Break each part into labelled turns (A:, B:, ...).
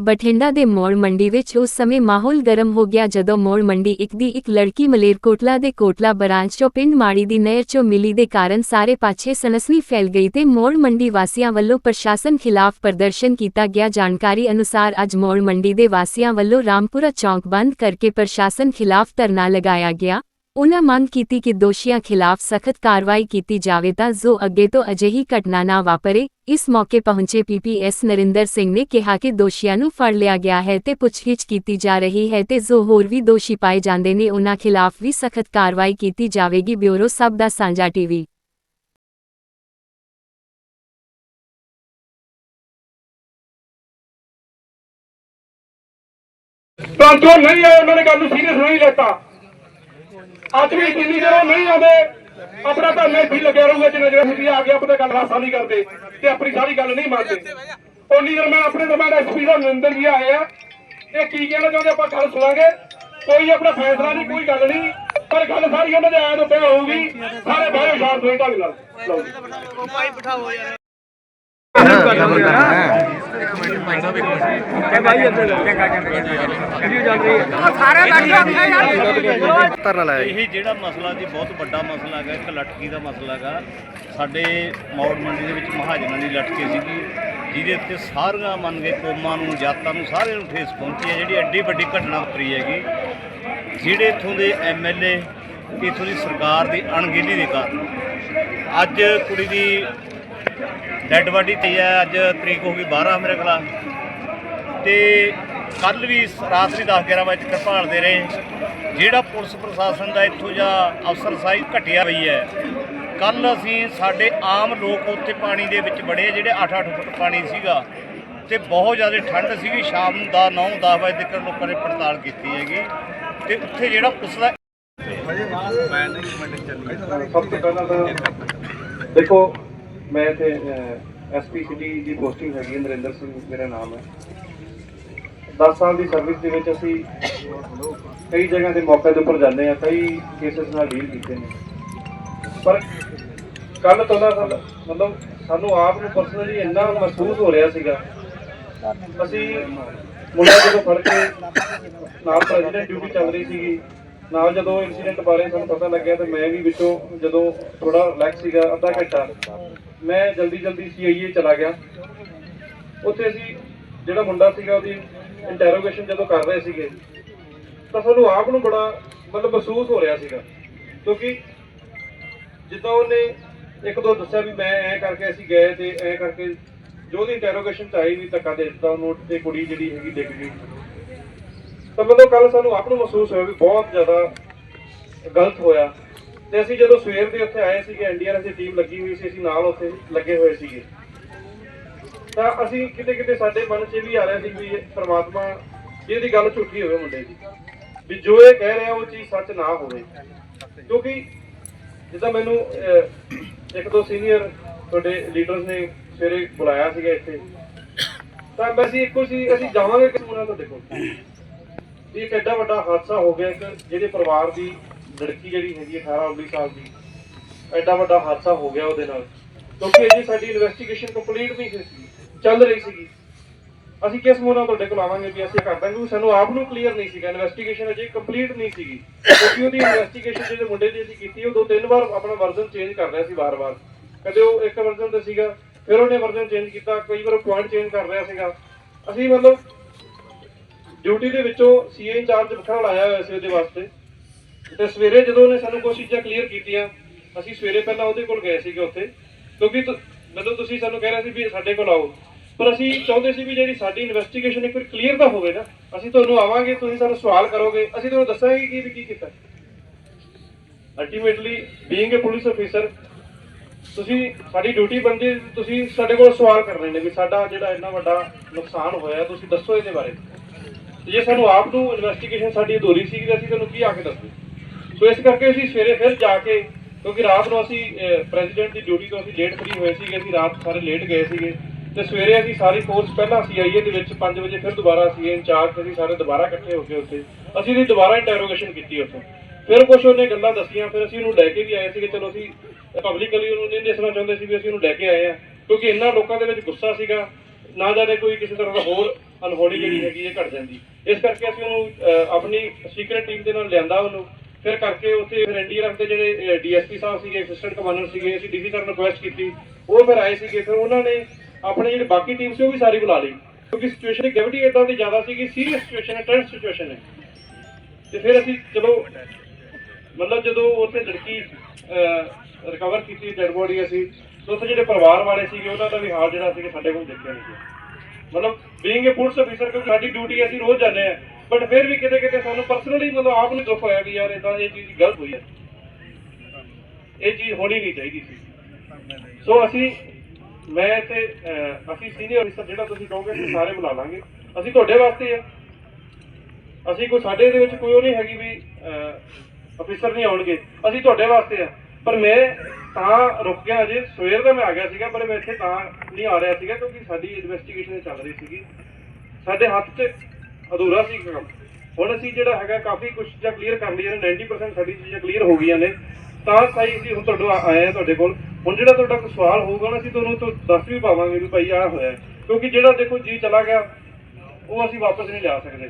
A: ਬਠਿੰਡਾ ਦੇ ਮੋੜ ਮੰਡੀ ਵਿੱਚ ਉਸ ਸਮੇਂ ਮਾਹੌਲ ਗਰਮ ਹੋ ਗਿਆ ਜਦੋਂ ਮੋੜ ਮੰਡੀ ਇੱਕ ਦੀ ਇੱਕ ਲੜਕੀ ਮਲੇਰਕੋਟਲਾ ਦੇ ਕੋਟਲਾ ਬਰਾਂਚ ਚੋਂ ਪਿੰਡ ਮਾੜੀ ਦੀ ਨਹਿਰ ਚੋਂ ਮਿਲੀ ਦੇ ਕਾਰਨ ਸਾਰੇ ਪਾਛੇ ਸਨਸਨੀ ਫੈਲ ਗਈ ਤੇ ਮੋੜ ਮੰਡੀ ਵਾਸੀਆਂ ਵੱਲੋਂ ਪ੍ਰਸ਼ਾਸਨ ਖਿਲਾਫ ਪ੍ਰਦਰਸ਼ਨ ਕੀਤਾ ਗਿਆ। ਜਾਣਕਾਰੀ ਅਨੁਸਾਰ ਅੱਜ ਮੋੜ ਮੰਡੀ ਦੇ ਵਾਸੀਆਂ ਵੱਲੋਂ ਰਾਮਪੁਰਾ ਚੌਂਕ ਬੰਦ ਕਰਕੇ ਪ੍ਰਸ਼ਾਸਨ ਖਿਲਾਫ ਧਰਨਾ ਲਗਾਇਆ ਗਿਆ। ਉਨ੍ਹਾਂ ਮੰਗ ਕੀਤੀ ਕਿ ਦੋਸ਼ੀਆਂ ਖਿਲਾਫ ਸਖਤ ਕਾਰਵਾਈ ਕੀਤੀ ਜਾਵੇ ਤਾਂ ਜੋ ਅੱਗੇ ਤੋਂ ਅਜਿਹੀ ਘਟਨਾ ਨਾ ਵਾਪਰੇ। ਇਸ ਮੌਕੇ ਪਹੁੰਚੇ ਪੀਪੀਐਸ ਨਰਿੰਦਰ ਸਿੰਘ ਨੇ ਕਿਹਾ ਕਿ ਦੋਸ਼ੀਆਂ ਨੂੰ ਫੜ ਲਿਆ ਗਿਆ ਹੈ ਤੇ ਪੁੱਛਗਿੱਛ ਕੀਤੀ ਜਾ ਰਹੀ ਹੈ ਤੇ ਜੋ ਹੋਰ ਵੀ ਦੋਸ਼ੀ ਪਾਏ ਜਾਂਦੇ ਨੇ ਉਨ੍ਹਾਂ ਖਿਲਾਫ ਵੀ ਸਖਤ ਕਾਰਵਾਈ ਕੀਤੀ ਜਾਵੇਗੀ। ਬਿਊਰੋ ਸਭ ਦਾ ਸਾਂਝਾ ਟੀਵੀ।
B: ਪਰੰਤੂ ਨਹੀਂ ਆਏ, ਉਹਨਾਂ ਨੇ ਗੱਲ ਨੂੰ ਸੀਰੀਅਸ ਨਹੀਂ ਲੈਤਾ। ਅੱਜ ਵੀ ਜਿੰਨੀ ਦੇਰ ਨਹੀਂ ਆਉਂਦੇ। ਆਪਣਾ ਤਾਂ ਮੈਂ ਵੀ ਲੱਗਿਆ ਰਹੂਗਾ ਜਿੰਨਾ ਜਿਹੜਾ ਸਿੱਧੀ ਆ ਗਿਆ ਆਪਣੇ ਗੱਲ ਰਾਸਾ ਨਹੀਂ ਕਰਦੇ। ਤੇ ਆਪਣੀ ਸਾਰੀ ਗੱਲ ਨਹੀਂ ਮੰਨਦੇ। ਉਨੀ ਦੇਰ ਮੈਂ ਆਪਣੇ ਦਰਬਾਰ ਐਸਪੀ ਦਾ ਨਿੰਦਰ ਜੀ ਆਏ ਆ ਇਹ ਕੀ ਕਹਿਣਾ ਚਾਹੁੰਦੇ ਆਪਾਂ ਗੱਲ ਸੁਣਾਂਗੇ? ਕੋਈ ਆਪਣਾ ਫੈਸਲਾ ਨਹੀਂ ਕੋਈ ਗੱਲ ਨਹੀਂ। ਪਰ ਗੱਲ ਸਾਰੀ ਉਹਨਾਂ ਦੇ ਆਇਆ ਤੋਂ ਤੈਅ ਹੋਊਗੀ। ਸਾਰੇ ਸ਼ਾਂਤ ਹੋਏ ਢੰਗ ਨਾਲ। ਲਓ ਜੀ।
C: ਧਰਨਾ ਲਾਇਆ ਜੀ।
D: ਇਹ ਜਿਹੜਾ ਮਸਲਾ ਜੀ ਬਹੁਤ ਵੱਡਾ ਮਸਲਾ ਹੈਗਾ ਇੱਕ ਲਟਕੀ ਦਾ ਮਸਲਾ ਹੈਗਾ। ਸਾਡੇ ਮੌੜ ਮੰਡੀ ਦੇ ਵਿੱਚ ਮਹਾਜਨਾਂ ਦੀ ਲਟਕੀ ਸੀਗੀ। ਜਿਹਦੇ ਉੱਤੇ ਸਾਰੀਆਂ ਮੰਨ ਕੇ ਕੌਮਾਂ ਨੂੰ ਜਾਤਾਂ ਨੂੰ ਸਾਰਿਆਂ ਨੂੰ ਠੇਸ ਪਹੁੰਚੀ ਹੈ। ਜਿਹੜੀ ਐਡੀ ਵੱਡੀ ਘਟਨਾ ਵਾਪਰੀ ਹੈਗੀ ਜਿਹੜੇ ਇੱਥੋਂ ਦੇ ਐਮਐਲਏ ਇੱਥੋਂ ਦੀ ਸਰਕਾਰ ਦੀ ਅਣਗਹਿਲੀ ਦੇ ਕਾਰਨ ਅੱਜ ਕੁੜੀ ਦੀ ਡੈੱਡ ਬਾਡੀ ਤੇ ਹੈ ਅੱਜ ਤਰੀਕ ਹੋ ਗਈ 12 ਮੇਰੇ ਖਿਲਾਫ ਤੇ ਕੱਲ ਵੀ ਰਾਤ ਵੀ 10 11 ਵਜੇ ਤੱਕ ਭਾਲਦੇ ਰਹੇ ਜਿਹੜਾ ਪੁਲਿਸ ਪ੍ਰਸ਼ਾਸਨ ਦਾ ਇੱਥੋਂ ਜਾਂ ਅਫਸਰ ਸਾਹਿਬ ਘਟਿਆ ਪਈ ਹੈ ਕੱਲ ਅਸੀਂ ਸਾਡੇ ਆਮ ਲੋਕ ਉੱਥੇ ਪਾਣੀ ਦੇ ਵਿੱਚ ਬੜੇ ਜਿਹੜੇ 8-8 ਫੁੱਟ ਪਾਣੀ ਸੀਗਾ। ਤੇ ਬਹੁਤ ਜ਼ਿਆਦਾ ਠੰਡ ਸੀਗੀ, ਸ਼ਾਮ ਨੂੰ 10 9 10 ਵਜੇ ਤੱਕ ਲੋਕਾਂ ਨੇ ਪੜਤਾਲ ਕੀਤੀ ਹੈਗੀ। ਤੇ ਉੱਥੇ ਜਿਹੜਾ ਪੁਲਿਸ ਦਾ
B: ਦੇਖੋ ਮੈਂ ਤੇ ਐਸਪੀ ਸਿਟੀ ਦੀ ਪੋਸਟਿੰਗ ਹੈਗੀ ਹੈ, ਨਰਿੰਦਰ ਸਿੰਘ ਮੇਰਾ ਨਾਮ ਹੈ। 10 ਸਾਲ ਦੀ ਸਰਵਿਸ ਦੇ ਵਿੱਚ ਅਸੀਂ ਕਈ ਜਗ੍ਹਾ ਤੇ ਮੌਕੇ ਦੇ ਉੱਪਰ ਜਾਂਦੇ ਆ ਕਈ ਕੇਸਸ ਨਾਲ ਡੀਲ ਕੀਤੇ ਨੇ। ਪਰ ਕੱਲ ਤੋਂ ਨਾ ਮਤਲਬ ਸਾਨੂੰ ਆਪ ਨੂੰ ਪਰਸਨਲੀ ਇੰਨਾ ਮਹਿਸੂਸ ਹੋ ਰਿਹਾ ਸੀਗਾ। ਅਸੀਂ ਮੁੰਡਾ ਜਦੋਂ ਫੜ ਕੇ ਨਾਲ ਪ੍ਰੈਜ਼ੀਡੈਂਟ ਡਿਊਟੀ ਚੱਲ ਰਹੀ ਸੀਗੀ ਨਾਲ ਜਦੋਂ ਇਨਸੀਡੈਂਟ ਬਾਰੇ ਸਾਨੂੰ ਪਤਾ ਲੱਗਿਆ ਤੇ ਮੈਂ ਵੀ ਵਿੱਚੋਂ ਜਦੋਂ ਥੋੜਾ ਰਿਲੈਕਸ ਸੀਗਾ ਅੱਧਾ ਘੰਟਾ ਮੈਂ ਜਲਦੀ ਜਲਦੀ ਸੀਆਈਏ ਚਲਾ ਗਿਆ। ਉੱਥੇ ਅਸੀਂ ਜਿਹੜਾ ਮੁੰਡਾ ਸੀਗਾ ਉਹਦੀ ਇੰਟਰੋਗੇਸ਼ਨ ਜਦੋਂ ਕਰ ਰਹੇ ਸੀਗੇ, ਤਾਂ ਸਾਨੂੰ ਆਪ ਨੂੰ ਬੜਾ ਮਤਲਬ ਮਹਿਸੂਸ ਹੋ ਰਿਹਾ ਸੀਗਾ। ਕਿਉਂਕਿ ਜਿੱਦਾਂ ਉਹਨੇ ਇੱਕ ਦੋ ਦੱਸਿਆ ਵੀ ਮੈਂ ਐ ਕਰਕੇ ਅਸੀਂ ਗਏ ਤੇ ਐ ਕਰਕੇ ਜੋ ਉਹਦੀ ਇੰਟਰੋਗੇਸ਼ਨ ਚ ਆਈ ਵੀ ਧੱਕਾ ਦੇ ਦਿੱਤਾ ਉਹਨੂੰ, ਤੇ ਕੁੜੀ ਜਿਹੜੀ ਹੈਗੀ ਡਿੱਗ ਗਈ। ਤਾਂ ਮਤਲਬ ਕੱਲ ਸਾਨੂੰ ਆਪ ਨੂੰ ਮਹਿਸੂਸ ਹੋਇਆ ਵੀ ਬਹੁਤ ਜ਼ਿਆਦਾ ਗਲਤ ਹੋਇਆ। ਤੇ ਅਸੀਂ ਜਦੋਂ ਸਵੇਰ ਦੇ ਉੱਥੇ ਆਏ ਸੀਗੇ ਐਨਡੀਆਰਐਫ ਦੀ ਟੀਮ ਲੱਗੀ ਹੋਈ ਸੀ, ਅਸੀਂ ਨਾਲ ਉੱਥੇ ਲੱਗੇ ਹੋਏ ਸੀਗੇ। ਤਾਂ ਅਸੀਂ ਕਿਤੇ ਕਿਤੇ ਸਾਡੇ ਮਨ 'ਚ ਵੀ ਆ ਰਿਹਾ ਸੀ ਵੀ ਇਹ ਇਹਦੀ ਗੱਲ ਝੂਠੀ ਹੋਵੇ ਮੁੰਡੇ ਦੀ, ਵੀ ਜੋ ਇਹ ਕਹਿ ਰਿਹਾ ਉਹ ਚੀਜ਼ ਸੱਚ ਨਾ ਹੋਵੇ। ਕਿਉਂਕਿ ਜਿੱਦਾਂ ਮੈਨੂੰ ਇੱਕ ਦੋ ਸੀਨੀਅਰ ਤੁਹਾਡੇ ਲੀਡਰਸ ਨੇ ਸਵੇਰੇ ਬੁਲਾਇਆ ਸੀਗਾ ਇੱਥੇ। ਤਾਂ ਅਸੀਂ ਇੱਕੋ ਸੀ, ਅਸੀਂ ਜਾਵਾਂਗੇ ਕਿਸ ਮੁੰਡਾ ਤੁਹਾਡੇ ਕੋਲ ਵੀ ਇੱਕ ਐਡਾ ਵੱਡਾ ਹਾਦਸਾ ਹੋ ਗਿਆ ਇੱਕ, ਜਿਹਦੇ ਪਰਿਵਾਰ ਦੀ ਲੜਕੀ ਜਿਹੜੀ ਹੈਗੀ 18 19 ਸਾਲ ਦੀ, ਐਡਾ ਵੱਡਾ ਹਾਦਸਾ ਹੋ ਗਿਆ ਉਹਦੇ ਨਾਲ। ਕਿਉਂਕਿ ਅਜੇ ਸਾਡੀ ਇਨਵੈਸਟੀਗੇਸ਼ਨ ਕੰਪਲੀਟ ਨਹੀਂ ਸੀ ਚੱਲ ਰਹੀ ਸੀਗੀ। ਅਸੀਂ ਕਿਸ ਮੂੰਹ ਤੁਹਾਡੇ ਕੋਲ ਆਵਾਂਗੇ ਵੀ ਅਸੀਂ ਕਰ ਦਾਂਗੇ, ਕਿਉਂਕਿ ਸਾਨੂੰ ਆਪ ਨੂੰ ਕਲੀਅਰ ਨਹੀਂ ਸੀਗਾ ਇਨਵੈਸਟੀਗੇਸ਼ਨ ਅਜੇ ਕੰਪਲੀਟ ਨਹੀਂ ਸੀਗੀ। ਕਿਉਂਕਿ ਉਹਦੀ ਇਨਵੈਸਟੀਗੇਸ਼ਨ ਜਿਹੜੇ ਮੁੰਡੇ ਦੀ ਅਸੀਂ ਕੀਤੀ, ਉਹ ਦੋ ਤਿੰਨ ਵਾਰ ਆਪਣਾ ਵਰਜ਼ਨ ਚੇਂਜ ਕਰ ਰਿਹਾ ਸੀ ਵਾਰ-ਵਾਰ। ਕਦੇ ਉਹ ਇੱਕ ਵਰਜ਼ਨ ਤੇ ਸੀਗਾ, ਫਿਰ ਉਹਨੇ ਵਰਜ਼ਨ ਚੇਂਜ ਕੀਤਾ, ਕਈ ਵਾਰ ਪੁਆਇੰਟ ਚੇਂਜ ਕਰ ਰਿਹਾ ਸੀਗਾ। ਅਸੀਂ ਮਤਲਬ ਡਿਊਟੀ ਦੇ ਵਿੱਚੋਂ ਸੀਏ ਇੰਚਾਰਜ ਵੱਖਰਾ ਲਾਇਆ ਹੋਇਆ ਸੀ ਉਹਦੇ ਵਾਸਤੇ। ਤੇ ਸਵੇਰੇ ਜਦੋਂ ਉਹਨੇ ਸਾਨੂੰ ਕੁਝ ਚੀਜ਼ਾਂ ਕਲੀਅਰ ਕੀਤੀਆਂ, ਅਸੀਂ ਸਵੇਰੇ ਪਹਿਲਾਂ ਉਹਦੇ ਕੋਲ ਗਏ ਸੀਗੇ ਉੱਥੇ। ਕਿਉਂਕਿ ਤੁ- ਮਤਲਬ ਤੁਸੀਂ ਸਾਨੂੰ ਕਹਿ ਰਹੇ ਸੀ ਵੀ ਸਾਡੇ ਕੋਲ ਆਓ। ਪਰ ਅਸੀਂ ਚਾਹੁੰਦੇ ਸੀ ਵੀ ਜਿਹੜੀ ਸਾਡੀ ਇਨਵੈਸਟੀਗੇਸ਼ਨ ਇੱਕ ਵਾਰ ਕਲੀਅਰ ਤਾਂ ਹੋਵੇ ਨਾ, ਅਸੀਂ ਤੁਹਾਨੂੰ ਆਵਾਂਗੇ, ਤੁਸੀਂ ਸਾਨੂੰ ਸਵਾਲ ਕਰੋਗੇ, ਅਸੀਂ ਤੁਹਾਨੂੰ ਦੱਸਾਂਗੇ ਕਿ ਇਹਨੇ ਕੀ ਕੀਤਾ। Ultimately being a police officer ਤੁਸੀਂ, ਸਾਡੀ ਡਿਊਟੀ ਬਣਦੀ ਤੁਸੀਂ ਸਾਡੇ ਕੋਲ ਸਵਾਲ ਕਰਨੇ ਨੇ ਵੀ ਸਾਡਾ ਜਿਹੜਾ ਇੰਨਾ ਵੱਡਾ ਨੁਕਸਾਨ ਹੋਇਆ, ਤੁਸੀਂ ਦੱਸੋ ਇਹਦੇ ਬਾਰੇ। ਜੇ ਸਾਨੂੰ ਆਪ ਨੂੰ ਇਨਵੈਸਟੀਗੇਸ਼ਨ ਸਾਡੀ ਅਧੂਰੀ ਸੀ ਤੇ ਅਸੀਂ ਤੁਹਾਨੂੰ ਕੀ ਆ ਕੇ ਦੱਸਦੇ? ਸੋ ਇਸ ਕਰਕੇ ਅਸੀਂ ਸਵੇਰੇ ਫਿਰ ਜਾ ਕੇ, ਕਿਉਂਕਿ ਰਾਤ ਨੂੰ ਅਸੀਂ ਪ੍ਰੈਜ਼ੀਡੈਂਟ ਦੀ ਡਿਊਟੀ ਤੋਂ ਅਸੀਂ ਲੇਟ ਫ੍ਰੀ ਹੋਏ ਸੀਗੇ, ਅਸੀਂ ਰਾਤ ਸਾਰੇ ਲੇਟ ਗਏ ਸੀਗੇ। ਤੇ ਸਵੇਰੇ ਅਸੀਂ ਸਾਰੀ ਫੋਰਸ ਪਹਿਲਾਂ ਸੀਆਈਏ ਦੇ ਵਿੱਚ 5 ਵਜੇ ਫਿਰ ਦੁਬਾਰਾ ਸੀਏ ਇੰਚਾਰਜ ਅਸੀਂ ਸਾਰੇ ਦੁਬਾਰਾ ਇਕੱਠੇ ਹੋ ਕੇ ਉੱਥੇ, ਅਸੀਂ ਇਹਦੀ ਦੁਬਾਰਾ ਇੰਟਰੋਗੇਸ਼ਨ ਕੀਤੀ ਉੱਥੇ। ਫਿਰ ਕੁਝ ਉਹਨੇ ਗੱਲਾਂ ਦੱਸੀਆਂ, ਫਿਰ ਅਸੀਂ ਉਹਨੂੰ ਲੈ ਕੇ ਵੀ ਆਏ ਸੀਗੇ, ਚਲੋ ਅਸੀਂ ਪਬਲਿਕਲੀ ਉਹਨੂੰ ਨਹੀਂ ਦੱਸਣਾ ਚਾਹੁੰਦੇ ਸੀ ਵੀ ਅਸੀਂ ਉਹਨੂੰ ਲੈ ਕੇ ਆਏ ਆ, ਕਿਉਂਕਿ ਇੰਨਾ ਲੋਕਾਂ ਦੇ ਵਿੱਚ ਗੁੱਸਾ ਸੀਗਾ, ਨਾ ਜਾਣੇ ਕੋਈ ਕਿਸੇ ਤਰ੍ਹਾਂ ਦਾ ਹੋਰ ਅਨਹੋਣੀ ਜਿਹੜੀ ਹੈਗੀ ਇਹ ਘਟ ਜਾਂਦੀ। ਇਸ ਕਰਕੇ ਅਸੀਂ ਉਹਨੂੰ ਆਪਣੀ ਸੀਕ੍ਰੀਟ ਟੀਮ ਦੇ ਨਾਲ ਲਿਆਂਦਾ ਉਹਨੂੰ। ਫਿਰ ਕਰਕੇ ਉੱਥੇ ਫਿਰ ਐਨਡੀਆਰਐਫ ਦੇ ਜਿਹੜੇ ਡੀਐਸਪੀ ਸਾਹਿਬ ਸੀਗੇ ਅਸਿਸਟੈਂਟ ਕਮਾਂਡਰ ਸੀਗੇ, ਅਸੀਂ ਡੀਸੀ ਸਾਹਿਬ ਨੂੰ ਰਿਕੁਐਸਟ ਕੀਤੀ। ਉਹ ਫਿਰ ਆਏ ਸੀਗੇ, ਫਿਰ ਉਹਨਾਂ ਨੇ ਆਪਣੇ ਜਿਹੜੀ ਬਾਕੀ ਟੀਮ ਸੀ ਉਹ ਵੀ ਸਾਰੀ ਬੁਲਾ ਲਈ। ਕਿਉਂਕਿ ਸਿਚੁਏਸ਼ਨ ਦੀ ਗ੍ਰੈਵਿਟੀ ਇਦਾਂ ਦੀ ਜ਼ਿਆਦਾ ਸੀ ਕਿ ਸੀਰੀਅਸ ਸਿਚੁਏਸ਼ਨ ਹੈ ਟੈਂਸ ਸਿਚੁਏਸ਼ਨ ਹੈ। ਤੇ ਫਿਰ ਅਸੀਂ ਚਲੋ ਮਤਲਬ ਜਦੋਂ ਉੱਥੇ ਲੜਕੀ ਰਿਕਵਰ ਕੀਤੀ ਡੈਡ ਬੋਡੀ ਅਸੀਂ ਉੱਥੇ ਜਿਹੜੇ ਪਰਿਵਾਰ ਵਾਲੇ ਸੀਗੇ, ਉਹਨਾਂ ਦਾ ਵੀ ਹਾਲ ਜਿਹੜਾ ਸੀ ਸਾਡੇ ਕੋਲ ਦੇਖਿਆ ਨਹੀਂ ਗਿਆ। ਮਤਲਬ ਬੀਇੰਗ ਅ ਪੁਲਿਸ ਅਫੀਸਰ ਕਿਉਂਕਿ ਸਾਡੀ ਡਿਊਟੀ ਅਸੀਂ ਰੋਜ਼ ਜਾਂਦੇ ਆ ਬਟ ਫਿਰ ਵੀ ਕਿਤੇ ਕਿਤੇ ਸਾਨੂੰ ਪਰਸਨਲੀ ਮਤਲਬ ਆਪ ਨੂੰ ਦੁੱਖ ਹੋਇਆ ਵੀ ਯਾਰ ਇਦਾਂ ਇਹ ਚੀਜ਼ ਗਲਤ ਹੋਈ ਹੈ। ਇਹ ਚੀਜ਼ ਹੋਣੀ ਨਹੀਂ ਚਾਹੀਦੀ ਸੀ। ਸੋ ਅਸੀਂ, ਮੈਂ ਤੇ ਅਸੀਂ ਸੀਨੀਅਰ ਅਫੀਸਰ ਜਿਹੜਾ ਤੁਸੀਂ ਕਹੋਗੇ, ਅਸੀਂ ਸਾਰੇ ਬੁਲਾ ਲਾਂਗੇ। ਅਸੀਂ ਤੁਹਾਡੇ ਵਾਸਤੇ ਆ। ਅਸੀਂ ਕੋਈ ਸਾਡੇ ਇਹਦੇ ਵਿੱਚ ਕੋਈ ਉਹ ਨਹੀਂ ਹੈਗੀ ਵੀ ਅਫੀਸਰ ਨਹੀਂ ਆਉਣਗੇ। ਅਸੀਂ ਤੁਹਾਡੇ ਵਾਸਤੇ ਆ। ਪਰ ਮੈਂ ਤਾਂ ਰੁਕ ਗਿਆ ਅਜੇ। ਸਵੇਰ ਦਾ ਮੈਂ ਆ ਗਿਆ ਸੀਗਾ, ਪਰ ਮੈਂ ਇੱਥੇ ਤਾਂ ਨਹੀਂ ਆ ਰਿਹਾ ਸੀਗਾ, ਕਿਉਂਕਿ ਸਾਡੀ ਇਨਵੈਸਟੀਗੇਸ਼ਨ ਚੱਲ ਰਹੀ ਸੀਗੀ। ਸਾਡੇ ਹੱਥ 'ਚ ਅਧੂਰਾ ਸੀ ਕੰਮ। ਹੁਣ ਅਸੀਂ ਜਿਹੜਾ ਹੈਗਾ ਕਾਫੀ ਕੁਝ ਚੀਜ਼ਾਂ ਕਲੀਅਰ ਕਰ ਲਈਆਂ ਨੇ 90% ਸਾਡੀ ਚੀਜ਼ਾਂ ਕਲੀਅਰ ਹੋ ਗਈਆਂ ਨੇ, ਤਾਂ ਸਾਈ ਅਸੀਂ ਹੁਣ ਤੁਹਾਡੇ ਆਏ ਆ ਤੁਹਾਡੇ ਕੋਲ। ਹੁਣ ਜਿਹੜਾ ਤੁਹਾਡਾ ਕੋਈ ਸਵਾਲ ਹੋਊਗਾ ਨਾ, ਅਸੀਂ ਤੁਹਾਨੂੰ ਤੋਂ ਦੱਸ ਵੀ ਪਾਵਾਂਗੇ ਵੀ ਭਾਈ ਆਹ ਹੋਇਆ ਕਿਉਂਕਿ ਜਿਹੜਾ ਦੇਖੋ ਜੀ ਚਲਾ ਗਿਆ, ਉਹ ਅਸੀਂ ਵਾਪਸ ਨਹੀਂ ਲਿਆ ਸਕਦੇ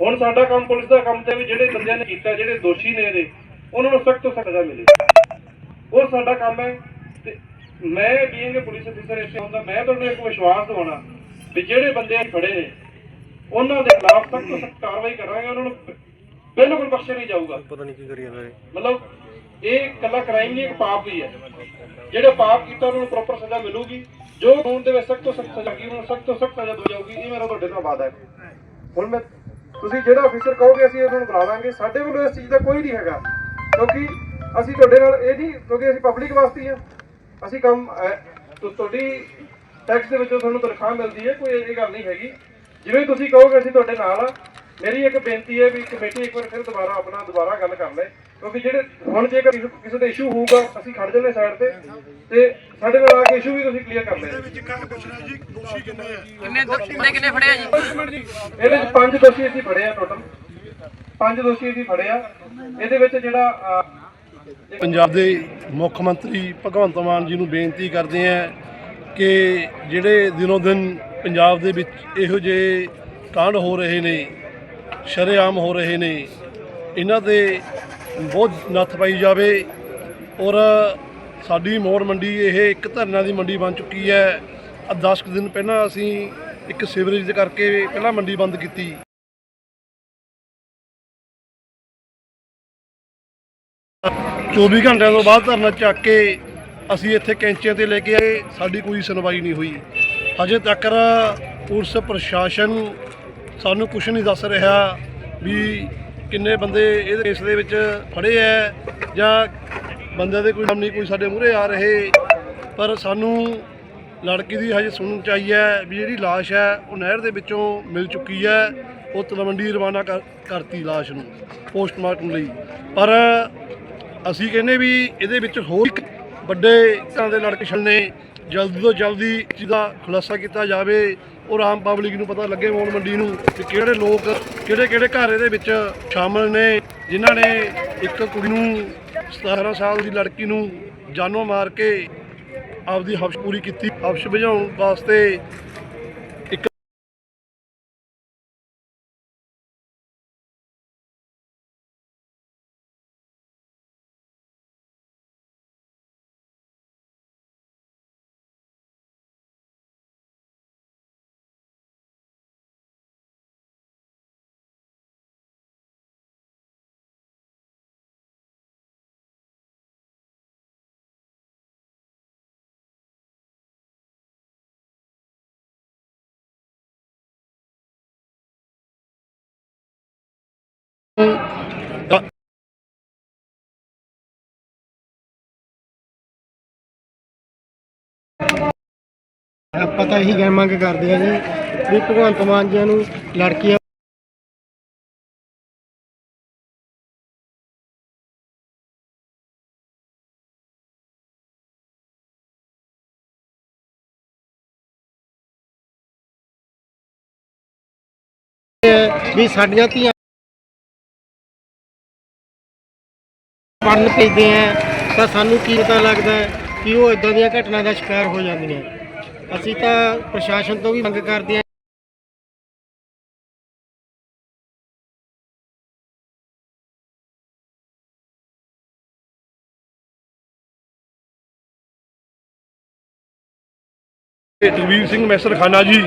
B: ਹੁਣ ਸਾਡਾ ਕੰਮ ਪੁਲਿਸ ਦਾ ਕੰਮ ਤੇ ਵੀ ਜਿਹੜੇ ਬੰਦਿਆਂ ਨੇ ਕੀਤਾ, ਜਿਹੜੇ ਦੋਸ਼ੀ ਨੇ ਇਹਦੇ, ਉਹਨਾਂ ਨੂੰ ਸਖਤ ਤੋਂ ਸਜ਼ਾ ਮਿਲੇ। ਉਹ ਸਾਡਾ ਕੰਮ ਹੈ ਤੇ ਮੈਂ ਬੀਇੰਗ ਪੁਲਿਸ ਅਫੀਸਰ ਇੱਥੇ ਹੁੰਦਾ ਮੈਂ ਤੁਹਾਨੂੰ ਇੱਕ ਵਿਸ਼ਵਾਸ ਦਿਵਾਉਣਾ ਵੀ ਜਿਹੜੇ ਬੰਦੇ ਫੜੇ ਨੇ ਉਹਨਾਂ ਦੇ ਖਿਲਾਫ ਸਖਤ ਤੋਂ ਸਖਤ ਕਾਰਵਾਈ ਕਰਾਂਗੇ ਉਹਨਾਂ ਨੂੰ ਬਿਲਕੁਲ ਬਖਸ਼ਿਆ ਨਹੀਂ ਜਾਊਗਾ।
C: ਪਤਾ ਨਹੀਂ ਕੀ ਕਰੀ ਜਾਂਦਾ
B: ਮਤਲਬ ਇਹ ਇਕੱਲਾ ਕ੍ਰਾਈਮ ਨਹੀਂ ਇੱਕ ਪਾਪ ਵੀ ਹੈ। ਜਿਹੜੇ ਪਾਪ ਕੀਤਾ ਉਹਨਾਂ ਨੂੰ ਪ੍ਰੋਪਰ ਸਜ਼ਾ ਮਿਲੂਗੀ। ਜੋ ਕਾਨੂੰਨ ਦੇ ਵਿੱਚ ਸਖਤ ਤੋਂ ਸਖਤ ਸਜ਼ਾ ਕੀ ਉਹਨਾਂ ਨੂੰ ਸਖਤ ਤੋਂ ਸਖਤ ਸਜ਼ਾ ਦੋ ਜਾਊਗੀ। ਇਹ ਮੇਰਾ ਤੁਹਾਡੇ ਨਾਲ ਵਾਅਦਾ ਹੈ। ਹੁਣ ਮੈਂ ਤੁਸੀਂ ਜਿਹੜਾ ਅਫੀਸਰ ਕਹੋਗੇ ਅਸੀਂ ਉਹਨਾਂ ਨੂੰ ਬੁਲਾ ਲਾਂਗੇ। ਸਾਡੇ ਵੱਲੋਂ ਇਸ ਚੀਜ਼ ਦਾ ਕੋਈ ਨਹੀਂ ਹੈਗਾ। ਕਿਉਂਕਿ ਅਸੀਂ ਤੁਹਾਡੇ ਨਾਲ ਇਹ ਨਹੀਂ ਕਿਉਂਕਿ ਅਸੀਂ ਪਬਲਿਕ ਵਾਸਤੇ ਆ ਅਸੀਂ ਕੰਮ ਤੁਹਾਡੀ ਟੈਕਸ ਦੇ ਵਿੱਚੋਂ ਤੁਹਾਨੂੰ ਤਨਖਾਹ ਮਿਲਦੀ ਹੈ ਕੋਈ ਇਹ ਗੱਲ ਨਹੀਂ ਹੈਗੀ। ਜਿਵੇਂ ਤੁਸੀਂ ਕਹੋਗੇ ਅਸੀਂ ਤੁਹਾਡੇ ਨਾਲ ਆ ਮੇਰੀ ਇੱਕ ਬੇਨਤੀ ਹੈ ਵੀ ਕਮੇਟੀ ਇੱਕ ਵਾਰ ਫਿਰ ਦੁਬਾਰਾ ਆਪਣਾ ਦੁਬਾਰਾ ਗੱਲ ਕਰ ਲੈ ਕਿਉਂਕਿ ਜਿਹੜੇ ਹੁਣ ਜੇਕਰ ਕਿਸੇ- ਦਾ ਇਸ਼ੂ ਹੋਊਗਾ ਅਸੀਂ ਖੜ ਜਾਂਦੇ ਸਾਈਡ ਤੇ ਤੇ ਸਾਡੇ ਨਾਲ ਆ ਕੇ ਇਸ਼ੂ ਵੀ ਤੁਸੀਂ ਕਲੀਅਰ ਕਰ ਲੈਣਾ
E: ਕਿੰਨੇ ਕਿੰਨੇ ਕਿੰਨੇ ਫੜੇ ਆ ਜੀ?
B: ਇਹਦੇ ਵਿੱਚ ਪੰਜ ਦੋਸ਼ੀ ਅਸੀਂ ਫੜੇ ਆ ਟੋਟਲ ਪੰਜ ਦੋਸ਼ੀ ਅਸੀਂ ਫੜੇ ਆ। ਇਹਦੇ ਵਿੱਚ ਜਿਹੜਾ
F: ਪੰਜਾਬ ਦੇ ਮੁੱਖ ਮੰਤਰੀ ਭਗਵੰਤ ਮਾਨ ਜੀ ਨੂੰ ਬੇਨਤੀ ਕਰਦੇ ਹਾਂ ਕਿ ਜਿਹੜੇ ਦਿਨੋ ਦਿਨ ਪੰਜਾਬ ਦੇ ਵਿੱਚ ਇਹੋ ਜਿਹੇ ਕਾਂਡ ਹੋ ਰਹੇ ਨੇ, ਸ਼ਰੇਆਮ ਹੋ ਰਹੇ ਨੇ, ਇਹਨਾਂ ਤੇ ਬਹੁਤ ਨੱਥ ਪਾਈ ਜਾਵੇ ਔਰ ਸਾਡੀ ਮੋੜ ਮੰਡੀ ਇਹ ਇੱਕ ਧਰਨਾ ਦੀ ਮੰਡੀ ਬਣ ਚੁੱਕੀ ਹੈ। ਆ 10 ਕੁ ਦਿਨ ਪਹਿਲਾਂ ਅਸੀਂ ਇੱਕ ਸੀਵਰੇਜ ਦੇ ਕਰਕੇ ਪਹਿਲਾਂ ਮੰਡੀ ਬੰਦ ਕੀਤੀ। 24 ਘੰਟਿਆਂ ਤੋਂ ਬਾਅਦ ਧਰਨਾ ਚੱਕ ਕੇ ਅਸੀਂ ਇੱਥੇ ਕੈਂਚੀਆਂ ਤੇ ਲੈ ਕੇ ਆਏ, ਸਾਡੀ ਕੋਈ ਸੁਣਵਾਈ ਨਹੀਂ ਹੋਈ। ਹਜੇ ਤੱਕ ਪੁਲਿਸ ਪ੍ਰਸ਼ਾਸਨ ਸਾਨੂੰ ਕੁਝ ਨਹੀਂ ਦੱਸ ਰਿਹਾ ਵੀ ਕਿੰਨੇ ਬੰਦੇ ਇਹਦੇ ਕੇਸ ਦੇ ਵਿੱਚ ਫੜੇ ਐ ਜਾਂ ਬੰਦਿਆਂ ਦੇ ਕੋਈ ਨਾਮ ਨਹੀਂ ਕੋਈ ਸਾਡੇ ਮੂਹਰੇ ਆ ਰਹੇ। ਪਰ ਸਾਨੂੰ ਲੜਕੀ ਦੀ ਹਜੇ ਸੁਣਨ ਚ ਆਈ ਹੈ ਵੀ ਜਿਹੜੀ ਲਾਸ਼ ਹੈ ਉਹ ਨਹਿਰ ਦੇ ਵਿੱਚੋਂ ਮਿਲ ਚੁੱਕੀ ਹੈ ਉਹ ਤਲਵੰਡੀ ਰਵਾਨਾ ਕਰ- ਕਰਤੀ ਲਾਸ਼ ਨੂੰ, ਪੋਸਟਮਾਰਟਮ ਲਈ। ਪਰ ਅਸੀਂ ਕਹਿੰਦੇ ਵੀ ਇਹਦੇ ਵਿੱਚ ਹੋਰ ਵੱਡੇ ਤਰ੍ਹਾਂ ਦੇ ਲੜਕੇ ਛਲ ਨੇ। ਜਲਦੀ ਤੋਂ ਜਲਦੀ ਜਿਹਦਾ ਖੁਲਾਸਾ ਕੀਤਾ ਜਾਵੇ, ਔਰ ਆਮ ਪਬਲਿਕ ਨੂੰ ਪਤਾ ਲੱਗੇ ਮੋੜ ਮੰਡੀ ਨੂੰ ਕਿ ਕਿਹੜੇ ਲੋਕ, ਕਿਹੜੇ ਕਿਹੜੇ ਘਰ ਇਹਦੇ ਵਿੱਚ ਸ਼ਾਮਲ ਨੇ, ਜਿਨ੍ਹਾਂ ਨੇ ਇੱਕ ਕੁੜੀ ਨੂੰ 17 ਸਾਲ ਦੀ ਲੜਕੀ ਨੂੰ ਜਾਨੋਂ ਮਾਰ ਕੇ ਆਪਦੀ ਹਵਸ਼ ਪੂਰੀ ਕੀਤੀ। ਹਵਸ਼ ਬੁਝਾਉਣ ਵਾਸਤੇ
C: ਆਪਾਂ ਤਾਂ ਇਹੀ ਮੰਗ ਕਰਦੇ ਹਾਂ ਜੀ ਵੀ ਭਗਵੰਤ ਮਾਨ ਜੀ ਨੂੰ ਲੜਕੀਆਂ ਵੀ ਸਾਡੀਆਂ ਧੀਆਂ ਪੜਨ ਭੇਜਦੇ ਆ ਤਾਂ ਸਾਨੂੰ ਕੀ ਪਤਾ ਲੱਗਦਾ ਕਿ ਉਹ ਇਦਾਂ ਦੀਆਂ ਘਟਨਾ ਦਾ ਸ਼ਿਕਾਰ ਹੋ ਜਾਂਦੀਆਂ। ਅਸੀਂ ਤਾਂ ਪ੍ਰਸ਼ਾਸਨ ਤੋਂ ਵੀ ਮੰਗ ਕਰਦੇ ਹਾਂ
F: ਦਲਵੀਰ ਸਿੰਘ ਮੈਸਰ ਖਾਨਾ ਜੀ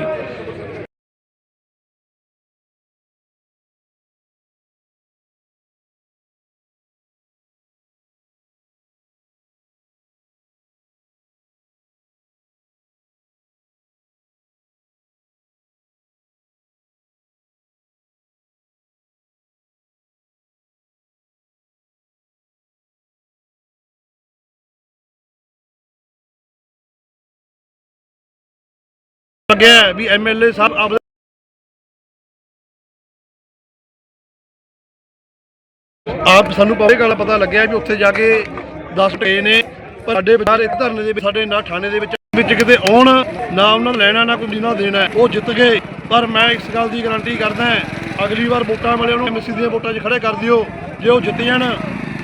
F: ਲੱਗਿਆ ਵੀ ਐਮਐਲਏ ਸਾਹਿਬ ਆਪ ਆਪ ਸਾਨੂੰ ਪਵੇ ਗੱਲ ਪਤਾ ਲੱਗਿਆ ਵੀ ਉੱਥੇ ਜਾ ਕੇ 10 ਟੇ ਨੇ, ਪਰ ਸਾਡੇ ਵਿਚਾਰ ਇਸ ਧਰਨੇ ਦੇ ਵਿੱਚ, ਸਾਡੇ ਨਾ ਥਾਣੇ ਦੇ ਵਿੱਚ ਵਿੱਚ ਕਿਤੇ ਆਉਣ, ਨਾ ਉਹਨਾਂ ਨੇ ਲੈਣਾ, ਨਾ ਕੋਈ ਜਿੰਨਾ ਦੇਣਾ ਉਹ ਜਿੱਤ ਗਏ। ਪਰ ਮੈਂ ਇਸ ਗੱਲ ਦੀ ਗਾਰੰਟੀ ਕਰਦਾ ਅਗਲੀ ਵਾਰ ਵੋਟਾਂ ਵਾਲੇ ਉਹਨੂੰ ਐਮਸੀ ਦੀਆਂ ਵੋਟਾਂ 'ਚ ਖੜੇ ਕਰ ਦਿਓ। ਜੇ ਉਹ ਜਿੱਤ ਜਾਣ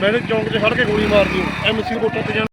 F: ਮੈਨੇ ਚੌਂਕ 'ਚ ਖੜ ਕੇ ਗੋਲੀ ਮਾਰ ਦਿਓ। ਐਮਸੀ ਵੋਟਾਂ ਤੇ ਜਾਣ।